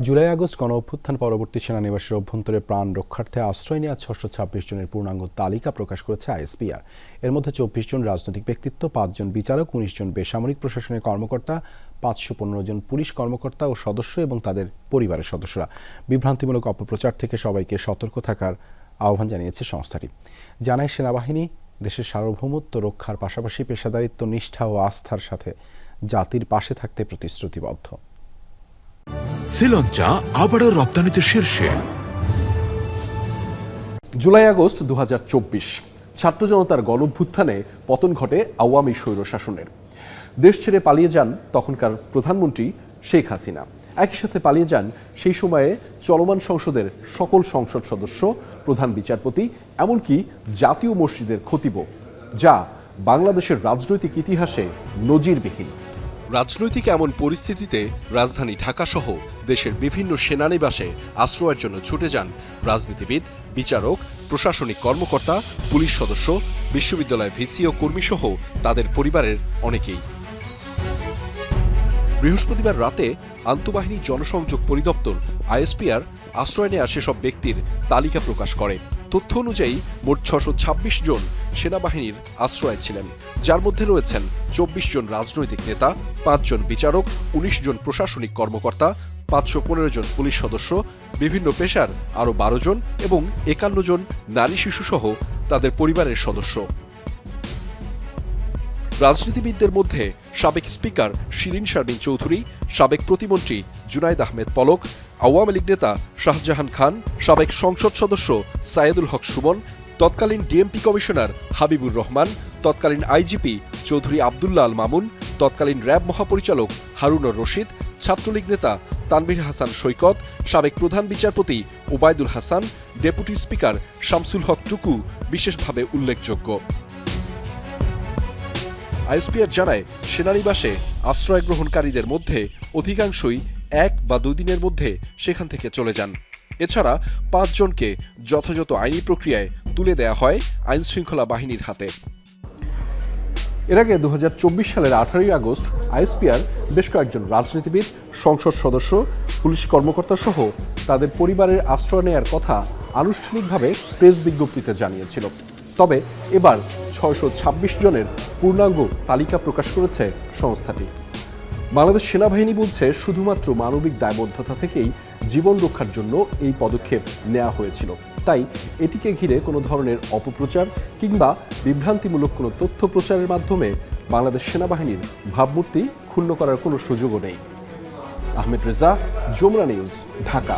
July August গণ অভ্যুত্থান পরবর্তী সেনানিবাসের অভ্যন্তরে প্রাণ রক্ষার্থে আশ্রয় নেওয়া ছশো ছাব্বিশ জনের পূর্ণাঙ্গ তালিকা প্রকাশ করেছে আইএসপিআর। এর মধ্যে চব্বিশ জন রাজনৈতিক ব্যক্তিত্ব পাঁচজন বিচারক, উনিশ জন বেসামরিক প্রশাসনের কর্মকর্তা, পাঁচশো পনেরো জন পুলিশ কর্মকর্তা ও সদস্য এবং তাদের পরিবারের সদস্যরা। বিভ্রান্তিমূলক অপপ্রচার থেকে সবাইকে সতর্ক থাকার আহ্বান জানিয়েছে সংস্থাটি। জানায় সেনাবাহিনী, দেশের সার্বভৌমত্ব রক্ষার পাশাপাশি পেশাদারিত্ব, নিষ্ঠা ও আস্থার সাথে জাতির পাশে থাকতে প্রতিশ্রুতিবদ্ধ। শ্রীলঞ্চা আবারও রপ্তানিতে শীর্ষে। জুলাই আগস্ট দু হাজার চব্বিশ, ছাত্র জনতার গণভ্যুত্থানে পতন ঘটে আওয়ামী স্বৈরশাসনের দেশ ছেড়ে পালিয়ে যান তখনকার প্রধানমন্ত্রী শেখ হাসিনা। একই সাথে পালিয়ে যান সেই সময়ে চলমান সংসদের সকল সংসদ সদস্য, প্রধান বিচারপতি, এমনকি জাতীয় মসজিদের খতিব, যা বাংলাদেশের রাজনৈতিক ইতিহাসে নজিরবিহীন। রাজনৈতিক এমন পরিস্থিতিতে রাজধানী ঢাকাসহ দেশের বিভিন্ন সেনানিবাসে আশ্রয়ের জন্য ছুটে যান রাজনীতিবিদ, বিচারক, প্রশাসনিক কর্মকর্তা, পুলিশ সদস্য বিশ্ববিদ্যালয় ভিসি ও কর্মীসহ তাদের পরিবারের অনেকেই। বৃহস্পতিবার রাতে আন্তঃবাহিনী জনসংযোগ পরিদপ্তর, আইএসপিআর, আশ্রয় নেওয়া সেসব ব্যক্তির তালিকা প্রকাশ করে। তথ্য অনুযায়ী, মোট ছশো ছাব্বিশ জন সেনাবাহিনীর আশ্রয় ছিলেন। যার মধ্যে রয়েছেন চব্বিশ জন রাজনৈতিক নেতা পাঁচজন বিচারক, উনিশ জন প্রশাসনিক কর্মকর্তা, পাঁচশো পনেরো জন পুলিশ সদস্য, বিভিন্ন পেশার আরও বারো জন এবং একান্ন জন নারী শিশুসহ তাদের পরিবারের সদস্য। রাজনীতিবিদদের মধ্যে সাবেক স্পিকার শিরিন শারমিন চৌধুরী, সাবেক প্রতিমন্ত্রী জুনায়দ আহমেদ পলক, আওয়ামী লীগ নেতা শাহজাহান খান, সাবেক সংসদ সদস্য সায়েদুল হক সুমন, তৎকালীন ডিএমপি কমিশনার হাবিবুর রহমান, তৎকালীন আইজিপি চৌধুরী আবদুল্লাহ আল মামুন, তৎকালীন র্যাব মহাপরিচালক হারুনর রশিদ, ছাত্রলীগ নেতা তানভীর হাসান সৈকত, সাবেক প্রধান বিচারপতি ওবায়দুল হাসান, ডেপুটি স্পিকার শামসুল হক টুকু বিশেষভাবে উল্লেখযোগ্য। আইএসপিআর জানায়, সেনানিবাসে আশ্রয় গ্রহণকারীদের মধ্যে অধিকাংশই এক বা দুই দিনের মধ্যে সেখান থেকে চলে যান। এছাড়া পাঁচজনকে যথাযথ আইনি প্রক্রিয়ায় তুলে দেয়া হয় আইন শৃঙ্খলা বাহিনীর হাতে। এর আগে দু হাজার চব্বিশ সালের আঠারোই আগস্ট আইএসপিআর বেশ কয়েকজন রাজনীতিবিদ, সংসদ সদস্য, পুলিশ কর্মকর্তা সহ তাদের পরিবারের আশ্রয় নেয়ার কথা আনুষ্ঠানিকভাবে প্রেস বিজ্ঞপ্তিতে জানিয়েছিল। তবে এবার ছয়শো ছাব্বিশ জনের পূর্ণাঙ্গ তালিকা প্রকাশ করেছে সংস্থাটি। বাংলাদেশ সেনাবাহিনী বলছে, শুধুমাত্র মানবিক দায়বদ্ধতা থেকেই জীবন রক্ষার জন্য এই পদক্ষেপ নেওয়া হয়েছিল। তাই এটিকে ঘিরে কোনো ধরনের অপপ্রচার কিংবা বিভ্রান্তিমূলক কোনো তথ্য প্রচারের মাধ্যমে বাংলাদেশ সেনাবাহিনীর ভাবমূর্তি ক্ষুণ্ণ করার কোনো সুযোগও নেই। আহমেদ রেজা, যমুনা নিউজ, ঢাকা।